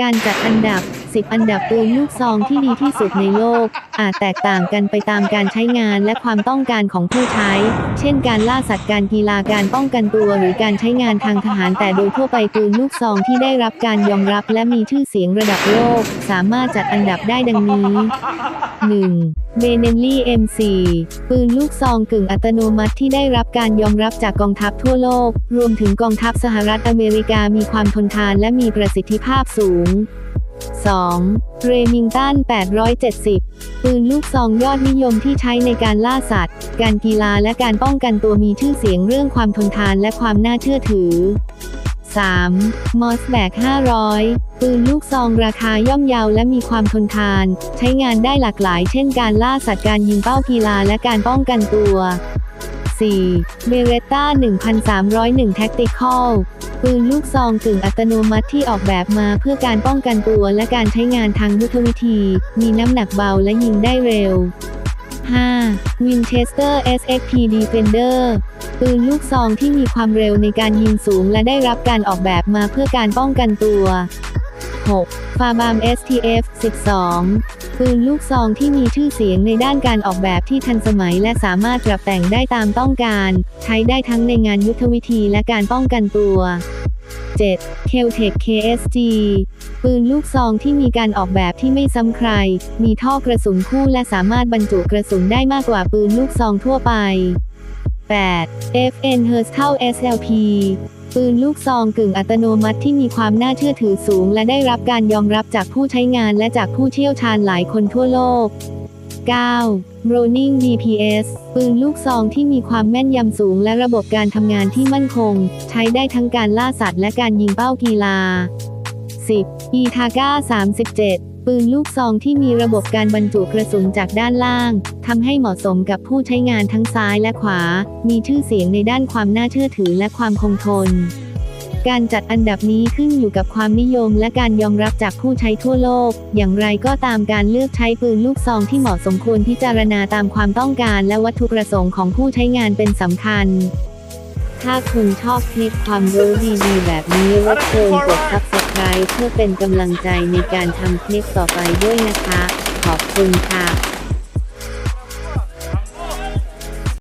การจัดอันดับ 10 อันดับปืนลูกซองที่ดีที่สุดในโลก อาจแตกต่างกันไปตามการใช้งานและความต้องการของผู้ใช้ เช่นการล่าสัตว์การกีฬาการป้องกันตัวหรือการใช้งานทางทหารแต่โดยทั่วไปปืนลูกซองที่ได้รับการยอมรับและมีชื่อเสียงระดับโลก สามารถจัดอันดับได้ดังนี้ 1. เบเนลลี่ M4 ปืนลูกซองกึ่งอัตโนมัติที่ได้รับการยอมรับจากกองทัพทั่วโลก รวมถึงกองทัพสหรัฐอเมริกามีความทนทานและมีประสิทธิภาพสูง 2. เรมิงตัน 870 ปืนลูกซองยอดนิยมที่ใช้ในการล่าสัตว์ การกีฬาและการป้องกันตัวมีชื่อเสียงเรื่องความทนทานและความน่าเชื่อถือ 3. มอสแบก 500 ปืนลูกซองราคาย่อมเยาและมีความทนทาน ใช้งานได้หลากหลาย เช่นการล่าสัตว์การยิงเป้ากีฬาและการป้องกันตัว 4. เบเรตตา1301 Tactical ปืนลูกซองกึ่งอัตโนมัติที่ออกแบบมาเพื่อการป้องกันตัวและการใช้งานทางยุทธวิธี มีน้ำหนักเบาและยิงได้เร็ว 5. Winchester SXP Defender ปืนลูกซองที่มีความเร็วในการยิงสูงและได้รับการออกแบบมาเพื่อการป้องกันตัว 6. f a b a m STF 12 ปืนลูกซองที่มีชื่อเสียงในด้านการออกแบบที่ทันสมัยและสามารถปรับแต่งได้ตามต้องการ ใช้ได้ทั้งในงานยุทธวิธีและการป้องกันตัว 7. k e l t e c KSG ปืนลูกซองที่มีการออกแบบที่ไม่ซ้ำใคร มีท่อกระสุนคู่และสามารถบรรจุกระสุนได้มากกว่าปืนลูกซองทั่วไป 8. FN h e r s t a l SLP ปืนลูกซองกึ่งอัตโนมัติที่มีความน่าเชื่อถือสูง และได้รับการยอมรับจากผู้ใช้งานและจากผู้เชี่ยวชาญหลายคนทั่วโลก 9. Browning DPS ปืนลูกซองที่มีความแม่นยำสูงและระบบการทำงานที่มั่นคง ใช้ได้ทั้งการล่าสัตว์และการยิงเป้ากีฬา 10. e t a g a 37 ปืนลูกซองที่มีระบบการบรรจุกระสุนจากด้านล่างทำให้เหมาะสมกับผู้ใช้งานทั้งซ้ายและขวา มีชื่อเสียงในด้านความน่าเชื่อถือและความคงทน การจัดอันดับนี้ขึ้นอยู่กับความนิยมและการยอมรับจากผู้ใช้ทั่วโลก อย่างไรก็ตามการเลือกใช้ปืนลูกซองที่เหมาะสมควรพิจารณาตามความต้องการและวัตถุประสงค์ของผู้ใช้งานเป็นสำคัญ ถ้าคุณชอบคลิปความรู้ดีๆ แบบนี้รบกวนกด subscribe เพื่อเป็นกำลังใจในการทำคลิปต่อไปด้วยนะคะ ขอบคุณค่ะ